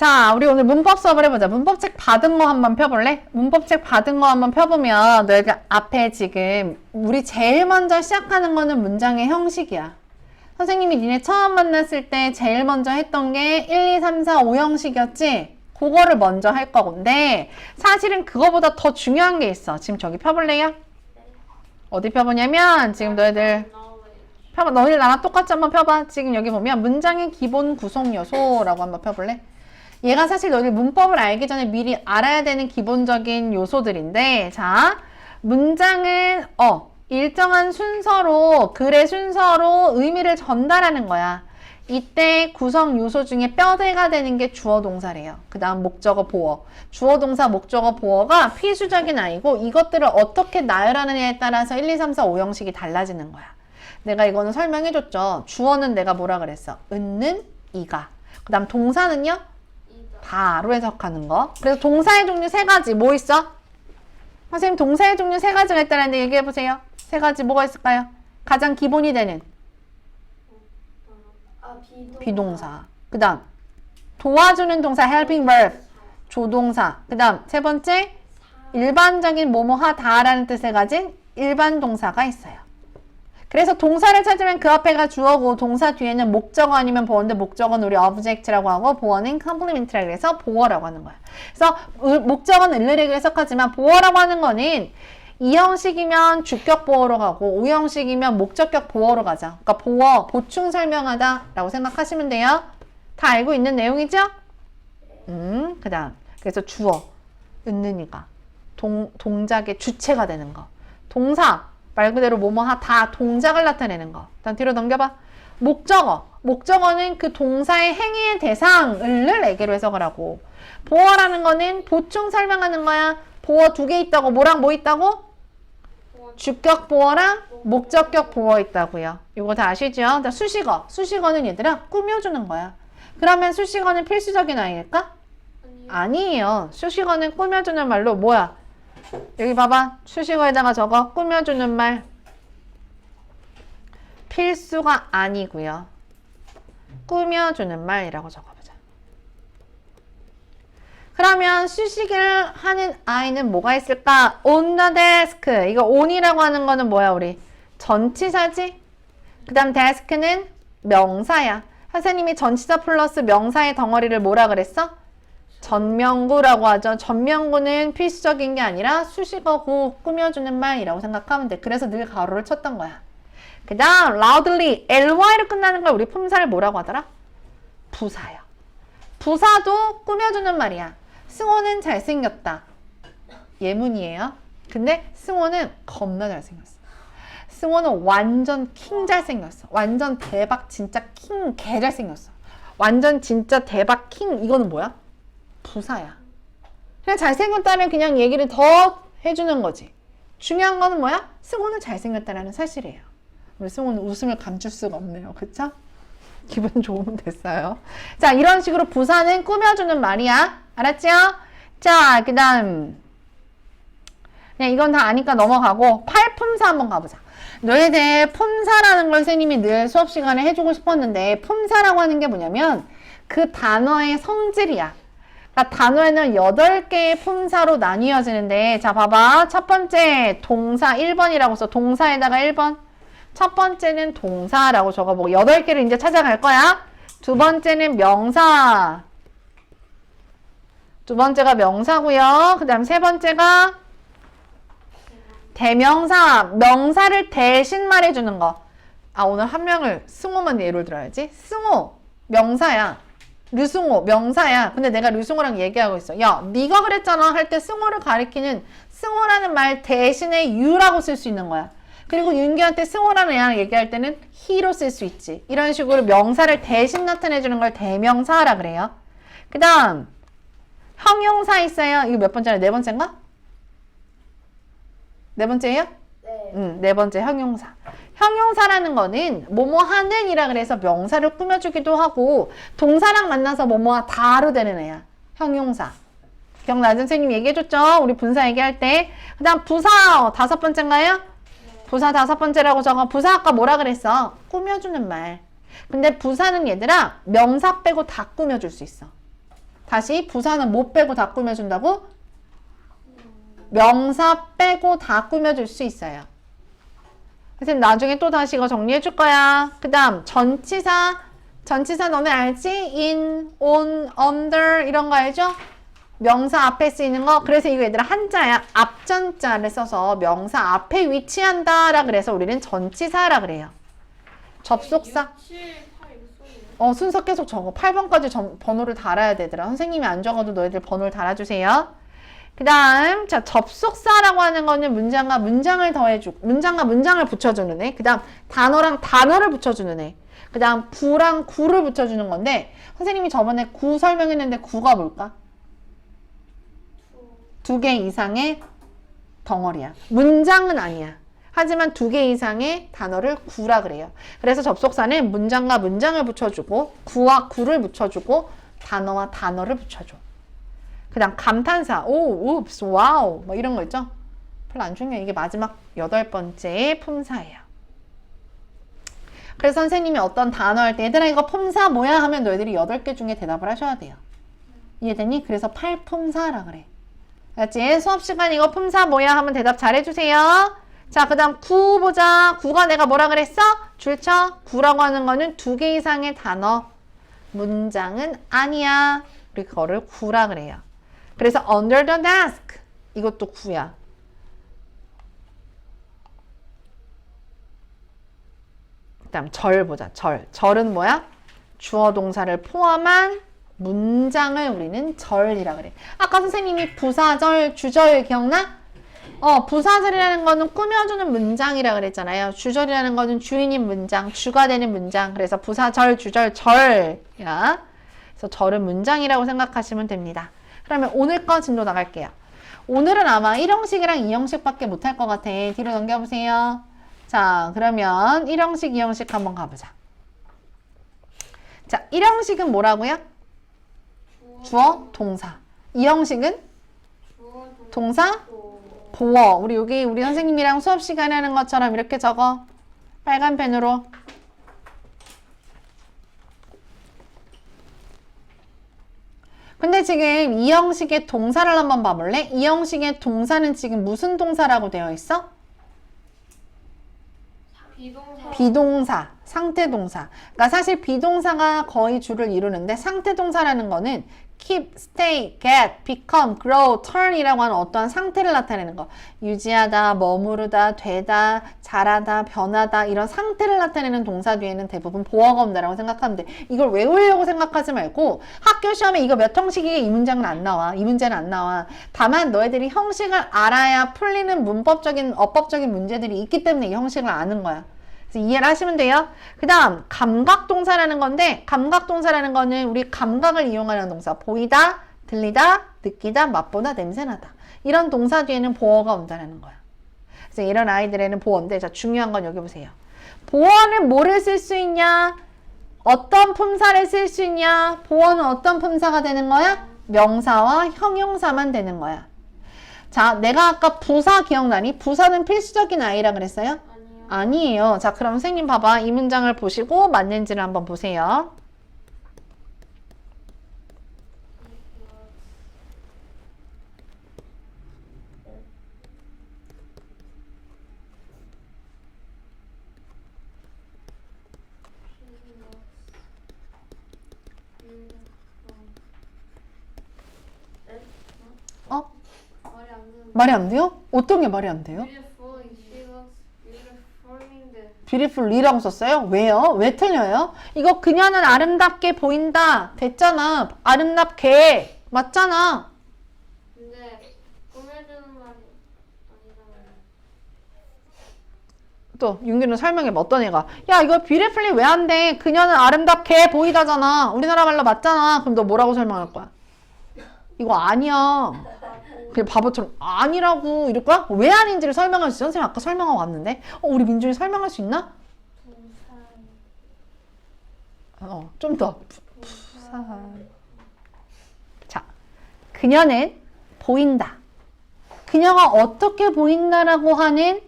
자, 우리 오늘 문법 수업을 해보자. 문법책 받은 거 한번 펴볼래? 문법책 받은 거 한번 펴보면 너희가 앞에 지금 우리 제일 먼저 시작하는 거는 문장의 형식이야. 선생님이 니네 처음 만났을 때 제일 먼저 했던 게 1, 2, 3, 4, 5 형식이었지? 그거를 먼저 할 거건데 사실은 그거보다 더 중요한 게 있어. 지금 저기 펴볼래요? 어디 펴보냐면 지금 너희들 펴봐. 너희들 나랑 똑같이 한번 펴봐. 지금 여기 보면 문장의 기본 구성 요소라고 한번 펴볼래? 얘가 사실 너희들 문법을 알기 전에 미리 알아야 되는 기본적인 요소들인데, 자, 문장은, 어, 일정한 순서로, 글의 순서로 의미를 전달하는 거야. 이때 구성 요소 중에 뼈대가 되는 게 주어 동사래요. 그 다음 목적어 보어. 주어 동사 목적어 보어가 필수적인 아이고 이것들을 어떻게 나열하느냐에 따라서 1, 2, 3, 4, 5 형식이 달라지는 거야. 내가 이거는 설명해줬죠. 주어는 내가 뭐라 그랬어? 은는 이가. 그 다음 동사는요? 바로 해석하는 거. 그래서 동사의 종류 세 가지. 뭐 있어? 선생님 동사의 종류 세 가지가 있다는데 얘기해 보세요. 세 가지 뭐가 있을까요? 가장 기본이 되는 아, 비동. 비동사. 그 다음 도와주는 동사 helping verb 조동사. 그 다음 세 번째 일반적인 뭐뭐 하다라는 뜻을 가진 일반 동사가 있어요. 그래서 동사를 찾으면 그 앞에가 주어고 동사 뒤에는 목적어 아니면 보어인데 목적어는 우리 object라고 하고 보어는 complement라고 해서 보어라고 하는 거야. 그래서 을- 목적어는 을르리고 해석하지만 보어라고 하는 거는 이 형식이면 주격 보어로 가고 오 형식이면 목적격 보어로 가자. 그러니까 보어 보충 설명하다 라고 생각하시면 돼요. 다 알고 있는 내용이죠? 음, 그 다음 그래서 주어 은는이가 동 동작의 주체가 되는 거. 동사 말 그대로 뭐뭐 하다 동작을 나타내는 거. 일단 뒤로 넘겨봐. 목적어. 목적어는 그 동사의 행위의 대상을 내게로 해석을 하고 보어라는 거는 보충 설명하는 거야. 보어 두 개 있다고 뭐랑 뭐 있다고? 주격 보어랑 목적격 보어 있다고요. 이거 다 아시죠? 자, 수식어. 수식어는 얘들아 꾸며주는 거야. 그러면 수식어는 필수적인 아이일까? 아니에요. 수식어는 꾸며주는 말로 뭐야? 여기 봐봐. 수식어에다가 적어. 꾸며주는 말. 필수가 아니고요. 꾸며주는 말이라고 적어보자. 그러면 수식을 하는 아이는 뭐가 있을까? on the desk. 이거 on이라고 하는 거는 뭐야, 우리? 전치사지? 그 다음 desk는 명사야. 선생님이 전치사 플러스 명사의 덩어리를 뭐라 그랬어? 전명구라고 하죠. 전명구는 필수적인 게 아니라 수식어고 꾸며주는 말이라고 생각하면 돼. 그래서 늘 가로를 쳤던 거야. 그 다음 loudly, ly로 끝나는 걸 우리 품사를 뭐라고 하더라? 부사요. 부사도 꾸며주는 말이야. 승호는 잘생겼다. 예문이에요. 근데 승호는 겁나 잘생겼어. 승호는 완전 킹 잘생겼어. 완전 대박 진짜 킹 개 잘생겼어. 완전 진짜 대박 킹 이거는 뭐야? 부사야. 그냥 잘생겼다면 그냥 얘기를 더 해주는 거지. 중요한 거는 뭐야? 승호는 잘생겼다라는 사실이에요. 우리 승호는 웃음을 감출 수가 없네요. 그쵸? 기분 좋으면 됐어요. 자, 이런 식으로 부사는 꾸며주는 말이야. 알았죠? 자, 그 다음. 그냥 이건 다 아니까 넘어가고, 팔품사 한번 가보자. 너희들 품사라는 걸 선생님이 늘 수업 시간에 해주고 싶었는데, 품사라고 하는 게 뭐냐면, 그 단어의 성질이야. 그러니까 단어에는 8개의 품사로 나뉘어지는데, 자, 봐봐. 첫 번째, 동사 1번이라고 써. 동사에다가 1번. 첫 번째는 동사라고 적어보고 8개를 이제 찾아갈 거야. 두 번째는 명사. 두 번째가 명사고요. 그 다음 세 번째가 대명사. 명사를 대신 말해주는 거. 아 오늘 한 명을 승호만 예를 들어야지. 승호 명사야. 류승호 명사야. 근데 내가 류승호랑 얘기하고 있어. 야 네가 그랬잖아 할 때 승호를 가리키는 승호라는 말 대신에 you라고 쓸 수 있는 거야. 그리고 윤기한테 승호라는 애랑 얘기할 때는 he로 쓸 수 있지. 이런 식으로 명사를 대신 나타내주는 걸 대명사라 그래요. 그 다음 형용사 있어요. 이거 몇 번째야? 네 번째인가? 네 번째예요? 네. 음, 네 번째 형용사. 형용사라는 거는 뭐뭐 하는 이라 그래서 명사를 꾸며주기도 하고 동사랑 만나서 뭐뭐 하다로 되는 애야. 형용사. 기억나죠? 선생님 얘기해줬죠? 우리 분사 얘기할 때. 그 다음 부사 어, 다섯 번째인가요? 부사 다섯 번째라고 적어. 부사 아까 뭐라 그랬어? 꾸며주는 말. 근데 부사는 얘들아 명사 빼고 다 꾸며줄 수 있어. 다시 부사는 못 빼고 다 꾸며준다고? 명사 빼고 다 꾸며줄 수 있어요. 선생님 나중에 또 다시 이거 정리해 줄 거야. 그 다음 전치사 전치사 너네 알지? in, on, under 이런 거 알죠? 명사 앞에 쓰이는 거. 그래서 이거 얘들아 한자야. 앞전자를 써서 명사 앞에 위치한다 라 그래서 우리는 전치사라 그래요. 접속사. 7, 8 이거 써요. 어, 순서 계속 적어. 8번까지 점, 번호를 달아야 되더라. 선생님이 안 적어도 너희들 번호를 달아주세요. 그 다음, 자, 접속사라고 하는 거는 문장과 문장을 더해주고, 문장과 문장을 붙여주는 애. 그 다음, 단어랑 단어를 붙여주는 애. 그 다음, 구랑 구를 붙여주는 건데, 선생님이 저번에 구 설명했는데 구가 뭘까? 두 개 이상의 덩어리야. 문장은 아니야. 하지만 두 개 이상의 단어를 구라 그래요. 그래서 접속사는 문장과 문장을 붙여주고 구와 구를 붙여주고 단어와 단어를 붙여줘. 그다음 감탄사, 오, 웁스, 와우, 뭐 이런 거 있죠? 별로 안 중요해. 이게 마지막 여덟 번째 품사예요. 그래서 선생님이 어떤 단어 할 때 얘들아 이거 품사 뭐야 하면 너희들이 여덟 개 중에 대답을 하셔야 돼요. 이해되니? 그래서 팔품사라 그래. 알았지? 수업 시간 이거 품사 뭐야 하면 대답 잘해주세요. 자, 그 다음 구 보자. 구가 내가 뭐라 그랬어? 줄쳐. 구라고 하는 거는 두 개 이상의 단어. 문장은 아니야. 우리 그거를 구라 그래요. 그래서 under the desk. 이것도 구야. 그 다음 절 보자. 절. 절은 뭐야? 주어 동사를 포함한 문장을 우리는 절이라 그래. 아까 선생님이 부사절, 주절 기억나? 어, 부사절이라는 거는 꾸며주는 문장이라 그랬잖아요. 주절이라는 거는 주인인 문장, 주가 되는 문장. 그래서 부사절, 주절, 절이야. 그래서 절은 문장이라고 생각하시면 됩니다. 그러면 오늘 거 진도 나갈게요. 오늘은 아마 1형식이랑 2형식밖에 못할 것 같아. 뒤로 넘겨보세요. 자, 그러면 1형식, 2형식 한번 가보자. 자, 1형식은 뭐라고요? 주어, 동사. 2형식은 주어, 동사, 도, 보어. 우리 여기 우리 선생님이랑 수업 시간에 하는 것처럼 이렇게 적어. 빨간 펜으로. 근데 지금 이 형식의 동사를 한번 봐볼래? 이 형식의 동사는 지금 무슨 동사라고 되어 있어? 비동사. 비동사, 상태동사. 그러니까 사실 비동사가 거의 주를 이루는데 상태동사라는 거는 keep, stay, get, become, grow, turn이라고 하는 어떠한 상태를 나타내는 거. 유지하다, 머무르다, 되다, 자라다, 변하다 이런 상태를 나타내는 동사 뒤에는 대부분 보어가 온다라고 생각하면 돼. 이걸 외우려고 생각하지 말고 학교 시험에 이거 몇 형식이게 이 문장은 안 나와. 이 문제는 안 나와. 다만 너희들이 형식을 알아야 풀리는 문법적인 어법적인 문제들이 있기 때문에 이 형식을 아는 거야. 이해를 하시면 돼요. 그 다음 감각동사라는 건데 감각동사라는 거는 우리 감각을 이용하는 동사 보이다, 들리다, 느끼다, 맛보다, 냄새나다 이런 동사 뒤에는 보어가 온다는 거야. 그래서 이런 아이들에는 보어인데 자 중요한 건 여기 보세요. 보어는 뭐를 쓸 수 있냐? 어떤 품사를 쓸 수 있냐? 보어는 어떤 품사가 되는 거야? 명사와 형용사만 되는 거야. 자, 내가 아까 부사 기억나니? 부사는 필수적인 아이라 그랬어요? 아니에요. 자, 그럼 선생님 봐봐. 이 문장을 보시고 맞는지를 한번 보세요. 어? 말이 안 돼요? 어떤 게 말이 안 돼요? Beautiful인데. beautifully라고 썼어요? 왜요? 왜 틀려요? 이거 그녀는 아름답게 보인다. 됐잖아. 아름답게. 맞잖아. 근데 꾸며주는 말이 아니잖아요. 또 윤기는 설명해 봐. 어떤 애가 야 이거 beautifully 왜안 돼? 그녀는 아름답게 보이다잖아. 우리나라 말로 맞잖아. 그럼 너 뭐라고 설명할 거야? 이거 아니야. 그냥 바보처럼 아니라고 이럴 거야? 왜 아닌지를 설명할 수 있어? 선생님 아까 설명하고 왔는데 어 우리 민준이 설명할 수 있나? 동사. 어, 좀 더. 자, 그녀는 보인다. 그녀가 어떻게 보인다라고 하는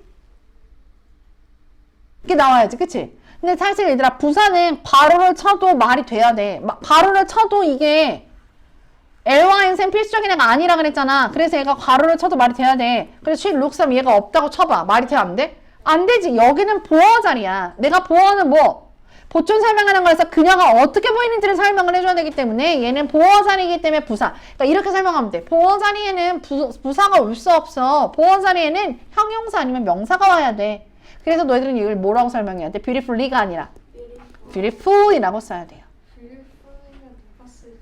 게 나와야지, 그치? 근데 사실 얘들아, 부사는 괄호를 쳐도 말이 돼야 돼. 마- 괄호를 쳐도 이게 LY는 쌤 필수적인 애가 아니라 그랬잖아. 그래서 얘가 괄호를 쳐도 말이 돼야 돼. 그래서 she looks up 얘가 없다고 쳐봐. 말이 돼, 안 돼? 안 되지. 여기는 보어 자리야. 내가 보어는 뭐? 보존 설명하는 거에서 그녀가 어떻게 보이는지를 설명을 해줘야 되기 때문에 얘는 보어 자리이기 때문에 부사. 그러니까 이렇게 설명하면 돼. 보어 자리에는 부, 부사가 올 수 없어. 보어 자리에는 형용사 아니면 명사가 와야 돼. 그래서 너희들은 이걸 뭐라고 설명해야 돼? beautifully가 아니라 beautiful이라고 써야 돼요. 빌리프리가 누가 쓰지?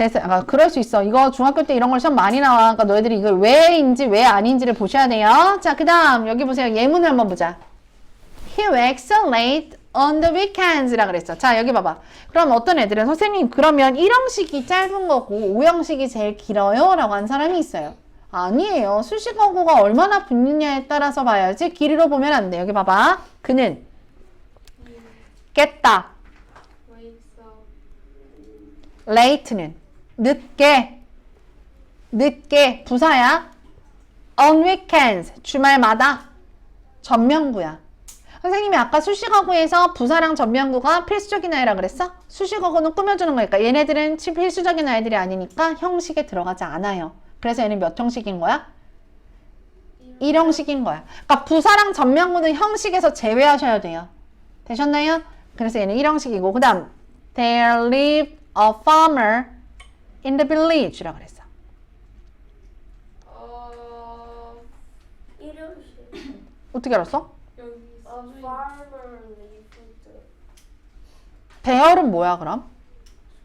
됐어. 아, 그럴 수 있어. 이거 중학교 때 이런 걸 시험 많이 나와. 그러니까 너희들이 이걸 왜인지 왜 아닌지를 보셔야 돼요. 자, 그 다음 여기 보세요. 예문을 한번 보자. He works late on the weekends라 그랬어. 자, 여기 봐봐. 그럼 어떤 애들은 선생님 그러면 1형식이 짧은 거고 5형식이 제일 길어요? 라고 한 사람이 있어요. 아니에요. 수식어구가 얼마나 붙느냐에 따라서 봐야지 길이로 보면 안 돼. 여기 봐봐. 그는 깼다. wakes late는 늦게 늦게 부사야 on weekends 주말마다 전명구야 선생님이 아까 수식어구에서 부사랑 전명구가 필수적인 아이라 그랬어? 수식어구는 꾸며주는 거니까 얘네들은 치- 필수적인 아이들이 아니니까 형식에 들어가지 않아요 그래서 얘는 몇 형식인 거야? 1형식인 거야 그러니까 부사랑 전명구는 형식에서 제외하셔야 돼요 되셨나요? 그래서 얘는 1형식이고 그 다음 There lived a farmer in the village라고 그랬어. 어 일요일 어떻게 알았어? 여기 어, 수위 farmer lived There는 뭐야 그럼?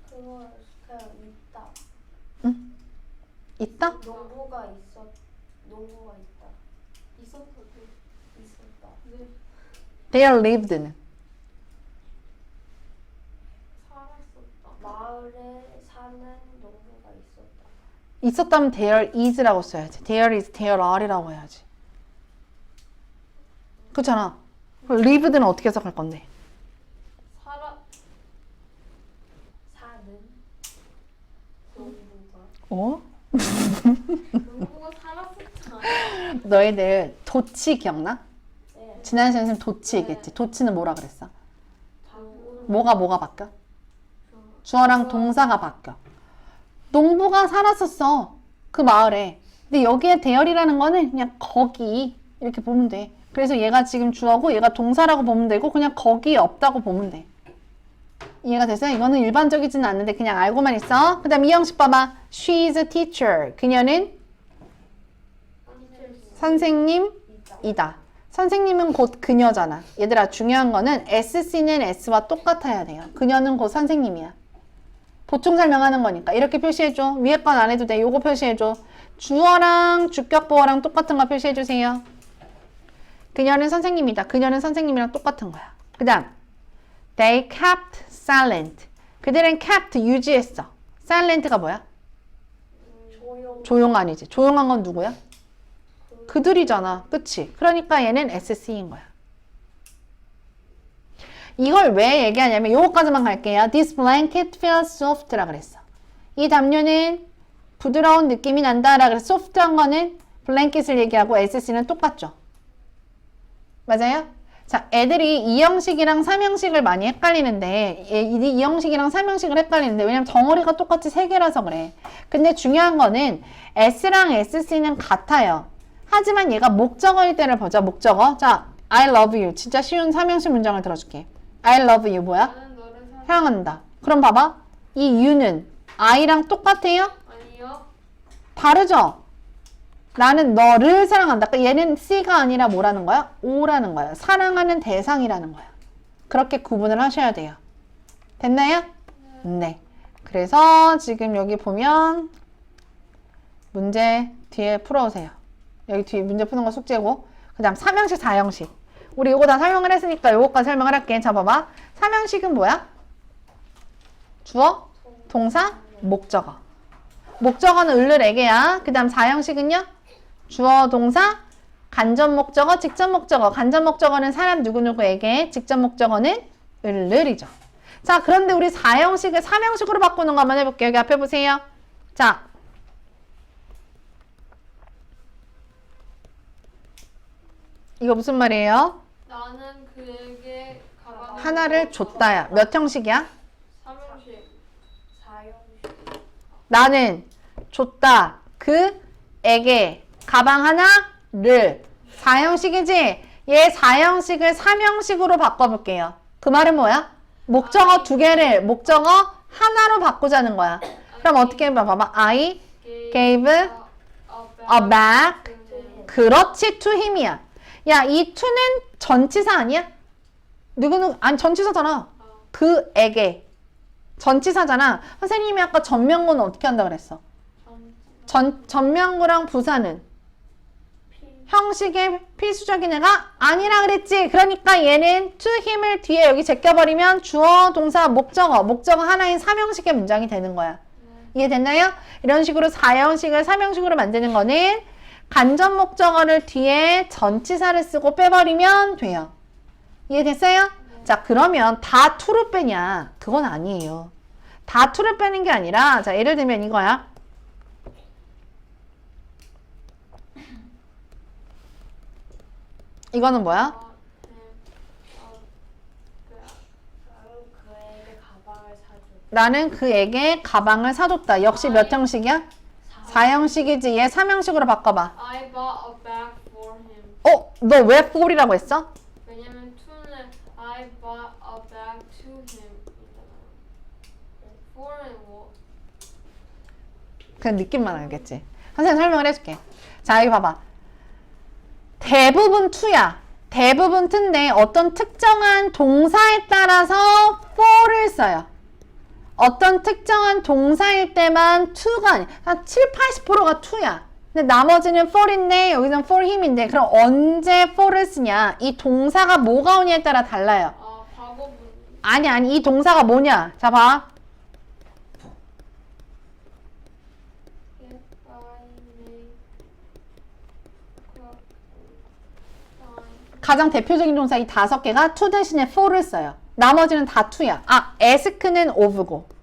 그거 그냥 있다. 있다? 농부가 있었 농부가 있다. 있었거든. 있었다. 네 There lived는 살았었다. 마을에 사는 농부가 있었다. 있었다면 there is라고 써야지. There is, there are라고 해야지. 그렇잖아. 그럼 lived는 어떻게 해석할 건데? 살아 사는 농부가 어? 살았었잖아. 너희들 도치 기억나? 네. 지난 시간에 선생님 도치 얘기했지. 도치는 뭐라 그랬어? 뭐가 뭐가 바뀌어? 주어랑 동사가 바뀌어. 농부가 살았었어. 그 마을에. 근데 여기에 대열이라는 거는 그냥 거기 이렇게 보면 돼. 그래서 얘가 지금 주어고 얘가 동사라고 보면 되고 그냥 거기에 없다고 보면 돼. 이해가 됐어요? 이거는 일반적이지는 않는데 그냥 알고만 있어. 그 다음 이 형식 봐봐. She's a teacher. 그녀는 선생님이다. 선생님은 곧 그녀잖아. 얘들아 중요한 거는 SC는 S와 똑같아야 돼요. 그녀는 곧 선생님이야. 보충 설명하는 거니까 이렇게 표시해줘. 위에 건 안 해도 돼. 요거 표시해줘. 주어랑 주격보어랑 똑같은 거 표시해주세요. 그녀는 선생님이다. 그녀는 선생님이랑 똑같은 거야. 그 다음 They kept silent. 그들은 kept 유지했어. silent가 뭐야? 조용 조용 아니지. 조용한 건 누구야? 그들이잖아. 그치? 그러니까 얘는 SC인 거야. 이걸 왜 얘기하냐면 요거까지만 갈게요. This blanket feels soft라 그랬어. 이 담요는 부드러운 느낌이 난다라 그래서 soft한 거는 블랭킷을 얘기하고 SC는 똑같죠. 맞아요? 자, 애들이 2형식이랑 3형식을 많이 헷갈리는데, 2형식이랑 3형식을 헷갈리는데, 왜냐면 덩어리가 똑같이 3개라서 그래. 근데 중요한 거는 S랑 SC는 같아요. 하지만 얘가 목적어일 때를 보자, 목적어. 자, I love you. 진짜 쉬운 3형식 문장을 들어줄게. I love you 뭐야? 나는 너를 사랑. 사랑한다. 그럼 봐봐. 이 you는 I랑 똑같아요? 아니요. 다르죠? 나는 너를 사랑한다. 그러니까 얘는 C가 아니라 뭐라는 거야? O라는 거야. 사랑하는 대상이라는 거야. 그렇게 구분을 하셔야 돼요. 됐나요? 네. 그래서 지금 여기 보면 문제 뒤에 풀어오세요. 여기 뒤에 문제 푸는 거 숙제고 그 다음 3형식, 4형식. 우리 요거 다 설명을 했으니까 요거까지 설명을 할게. 자, 봐봐. 3형식은 뭐야? 주어, 동사, 목적어. 목적어는 을르레게야. 그 다음 4형식은요? 주어, 동사, 간접 목적어, 직접 목적어. 간접 목적어는 사람 누구누구에게, 직접 목적어는 을르리죠. 자, 그런데 우리 4형식을 3형식으로 바꾸는 거 한번 해볼게요. 여기 앞에 보세요. 자. 이거 무슨 말이에요? 하나를 줬다야. 몇 형식이야? 나는 줬다. 그에게 가방 하나를 사형식이지? 얘 사형식을 삼형식으로 바꿔볼게요. 그 말은 뭐야? 목적어 두 개를 목적어 하나로 바꾸자는 거야. 그럼 어떻게 해봐? 봐봐. I gave a bag. 그렇지 to him이야. 야, 이 to는 전치사 아니야? 누구누구 아니 전치사잖아. 그에게 전치사잖아. 선생님이 아까 전명구는 어떻게 한다 그랬어? 전 전명구랑 부사는 형식의 필수적인 애가 아니라 그랬지. 그러니까 얘는 to him을 뒤에 여기 제껴버리면 주어, 동사, 목적어, 목적어 하나인 삼형식의 문장이 되는 거야. 이해됐나요? 이런 식으로 사형식을 삼형식으로 만드는 거는 간접 목적어를 뒤에 전치사를 쓰고 빼버리면 돼요. 이해됐어요? 자, 그러면 다 to로 빼냐? 그건 아니에요. 다 to를 빼는 게 아니라, 자, 예를 들면 이거야. 이거는 뭐야? 나는 그에게 가방을 사줬다. 역시 몇 형식이야? 사. 4형식이지. 얘 3형식으로 바꿔봐. 어? 너왜 for이라고 했어? I bought a bag to him? 그냥 느낌만 알겠지. 선생님 설명을 해줄게. 자, 여기 봐봐. 대부분 to야. 대부분 to인데 어떤 특정한 동사에 따라서 for를 써요. 어떤 특정한 동사일 때만 to가 아니, 한 7, 80%가 to야. 근데 나머지는 for인데 여기는 for him인데 그럼 언제 for를 쓰냐? 이 동사가 뭐가 오냐에 따라 달라요. 아 과거분. 아니 아니 이 동사가 뭐냐? 자 봐. 가장 대표적인 동사 이 다섯 개가 to 대신에 for를 써요. 나머지는 다 to야. 아, ask는 of고.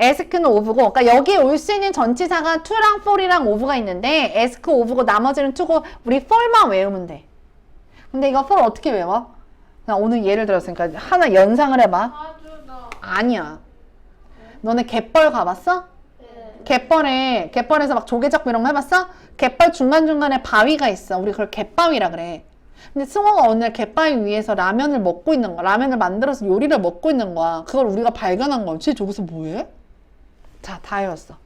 Ask는 of고. 그러니까 여기에 올 수 있는 전치사가 to랑 for이랑 of가 있는데 ask, of고 나머지는 to고 우리 for만 외우면 돼. 근데 이거 for 어떻게 외워? 나 오늘 예를 들었으니까 하나 연상을 해봐. 아니야. 너네 갯벌 가봤어? 네. 갯벌에 갯벌에서 막 조개 잡고 이런 거 해봤어? 갯벌 중간 중간에 바위가 있어. 우리 그걸 갯바위라 그래. 근데 승호가 오늘 갯바위 위에서 라면을 먹고 있는 거야. 라면을 만들어서 요리를 먹고 있는 거야. 그걸 우리가 발견한 거야. 쟤 저기서 뭐해? 자, 다 외웠어.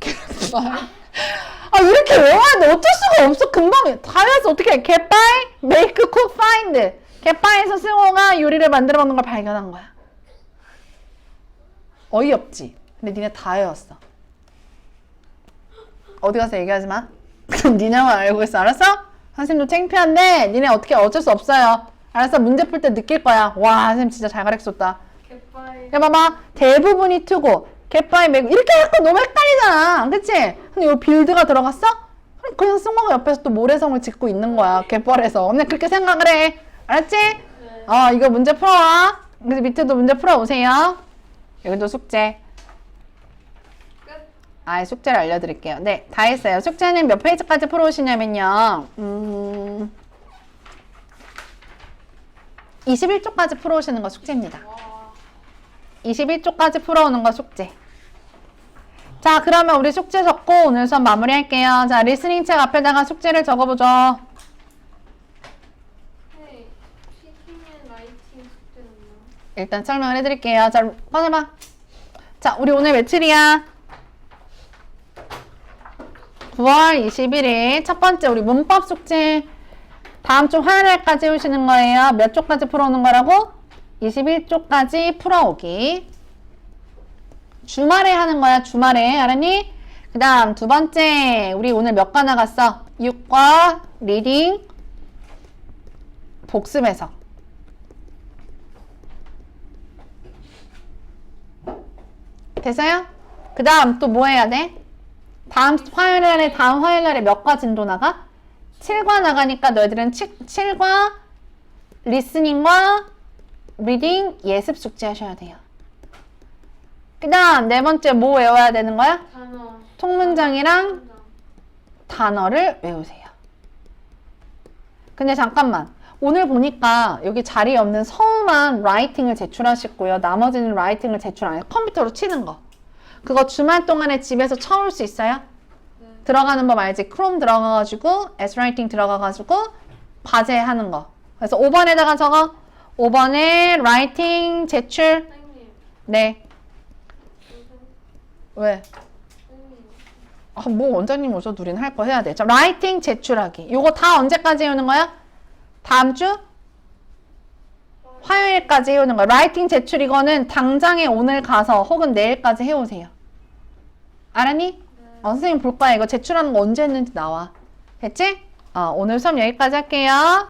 갯바위. 아 이렇게 외워야 돼. 어쩔 수가 없어. 금방 다 외웠어. 어떻게 해? 갯바위, make, cook, find. 갯바위에서 승호가 요리를 만들어 먹는 걸 발견한 거야. 어이없지? 근데 니네 다 외웠어. 어디 가서 얘기하지 마. 그럼 니네만 알고 있어. 알았어? 선생님도 창피한데 니네 어떻게 어쩔 수 없어요. 알았어? 문제 풀 때 느낄 거야. 와, 선생님 진짜 잘 가르쳤다. 야, 봐봐. 대부분이 투고, 갯바위 메고. 이렇게 하니까 너무 헷갈리잖아. 그치? 근데 여기 빌드가 들어갔어? 그럼 그냥 승모가 옆에서 또 모래성을 짓고 있는 거야. 갯벌에서. 그냥 그렇게 생각을 해. 알았지? 네. 어, 이거 문제 풀어와. 그래서 밑에도 문제 풀어오세요. 여기도 숙제. 끝. 아, 숙제를 알려드릴게요. 네, 다 했어요. 숙제는 몇 페이지까지 풀어오시냐면요. 음, 21쪽까지 풀어오시는 거 숙제입니다. 와. 21쪽까지 풀어오는 거 숙제. 자, 그러면 우리 숙제 적고 오늘 수업 마무리할게요. 자, 리스닝 책 앞에다가 숙제를 적어보죠. 일단 설명을 해드릴게요. 자, 꺼내봐. 자, 우리 오늘 며칠이야? 9월 21일 첫 번째 우리 문법 숙제 다음 주 화요일까지 오시는 거예요. 몇 쪽까지 풀어오는 거라고? 21쪽까지 풀어오기. 주말에 하는 거야, 주말에. 알았니? 그 다음 두 번째, 우리 오늘 몇 과 나갔어? 6과, 리딩, 복습 해석. 됐어요? 그 다음 또 뭐 해야 돼? 다음 화요일 날에 다음 화요일 날에 몇 과 진도 나가? 7과 나가니까 너희들은 7, 7과 리스닝과 리딩 예습 숙제 하셔야 돼요. 그 다음 네 번째 뭐 외워야 되는 거야? 단어. 통문장이랑 문장. 단어를 외우세요. 근데 잠깐만. 오늘 보니까 여기 자리에 없는 서우만 라이팅을 제출하셨고요. 나머지는 라이팅을 제출 안 해요. 컴퓨터로 치는 거. 그거 주말 동안에 집에서 쳐올 수 있어요? 들어가는 법 알지? 크롬 들어가가지고 S라이팅 들어가가지고 과제하는 거. 그래서 5번에다가 적어. 5번에 라이팅 제출. 네. 왜? 아, 뭐 원장님 오셔도 우리는 할거 해야 돼. 자, 라이팅 제출하기. 요거 다 언제까지 해오는 거야? 다음 주? 화요일까지 해오는 거야. 라이팅 제출 이거는 당장에 오늘 가서 혹은 내일까지 해오세요. 알았니? 어, 선생님 볼 거야. 이거 제출하는 거 언제 했는지 나와. 됐지? 어, 오늘 수업 여기까지 할게요.